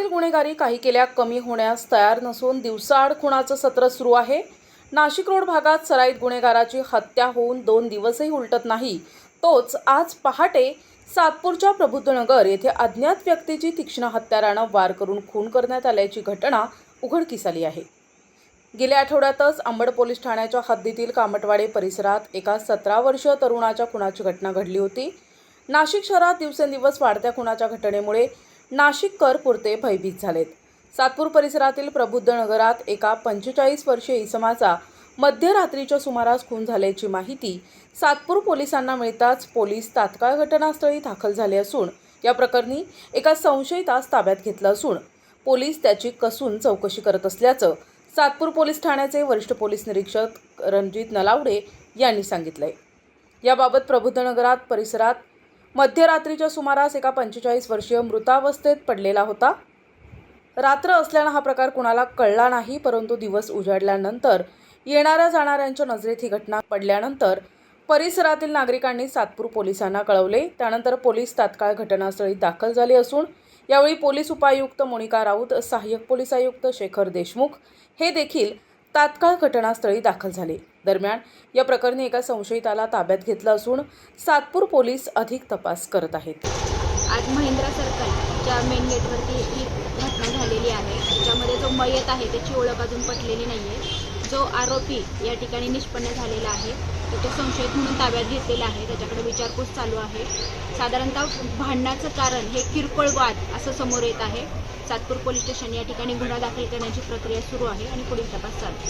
गुन्हेगारी काही केल्या कमी होण्यास तयार नसून दिवसाआड खुणाचं सत्र सुरू आहे. नाशिक रोड भागात सराईत गुन्हेगाराची हत्या होऊन दोन दिवसही उलटत नाही. तोच आज पहाटे सातपूरच्या प्रबुद्धनगर येथे अज्ञात व्यक्तीची तीक्ष्ण हत्यारानं वार करून खून करण्यात आल्याची घटना उघडकीस आली आहे. गेल्या आठवड्यातच अंबड पोलीस ठाण्याच्या हद्दीतील कामटवाडे परिसरात एका सतरा वर्षीय तरुणाच्या खुनाची घटना घडली होती. नाशिक शहरात दिवसेंदिवस वाढत्या खुनाच्या घटनेमुळे नाशिककर पुरते भयभीत झालेत. सातपूर परिसरातील प्रबुद्ध नगरात एका पंचेचाळीस वर्षीय इसमाचा मध्यरात्रीच्या सुमारास खून झाल्याची माहिती सातपूर पोलिसांना मिळताच पोलीस तात्काळ घटनास्थळी दाखल झाले असून या प्रकरणी एका संशयितास ताब्यात घेतलं असून पोलीस त्याची कसून चौकशी करत असल्याचं सातपूर पोलीस ठाण्याचे वरिष्ठ पोलीस निरीक्षक रणजित नलावडे यांनी सांगितलंय. याबाबत प्रबुद्धनगरात परिसरात मध्यरात्रीच्या सुमारास एका पंचेचाळीस वर्षीय मृतावस्थेत पडलेला होता. रात्र असल्यानं हा प्रकार कुणाला कळला नाही परंतु दिवस उजाडल्यानंतर येणाऱ्या जाणाऱ्यांच्या नजरेत ही घटना पडल्यानंतर परिसरातील नागरिकांनी सातपूर पोलिसांना कळवले. त्यानंतर पोलीस तात्काळ घटनास्थळी दाखल झाले असून यावेळी पोलीस उपायुक्त मोनिका राऊत सहाय्यक पोलीस आयुक्त शेखर देशमुख हे देखील तात्काळ घटनास्थळी दाखल झाले. दरम्यान या प्रकरणी एका संशयिताला ताब्यात घेतलं असून सातपूर पोलीस अधिक तपास करत आहेत. आज महिंद्रा सर्कलच्या मेन गेटवरती ही घटना झालेली आहे त्याच्यामध्ये जो मयत आहे त्याची ओळख अजून पटलेली नाही आहे जो आरोपी या ठिकाणी निष्पन्न झालेला आहे तर संशयित म्हणून ताब्यात घेतलेला आहे. त्याच्याकडे विचारपूस चालू आहे. साधारणतः भांडणाचं कारण हे किरकोळ वाद असं समोर येत आहे. सातपूर पोलीस स्टेशन या ठिकाणी गुन्हा दाखल करण्याची प्रक्रिया सुरू आहे आणि पुढील तपास चालू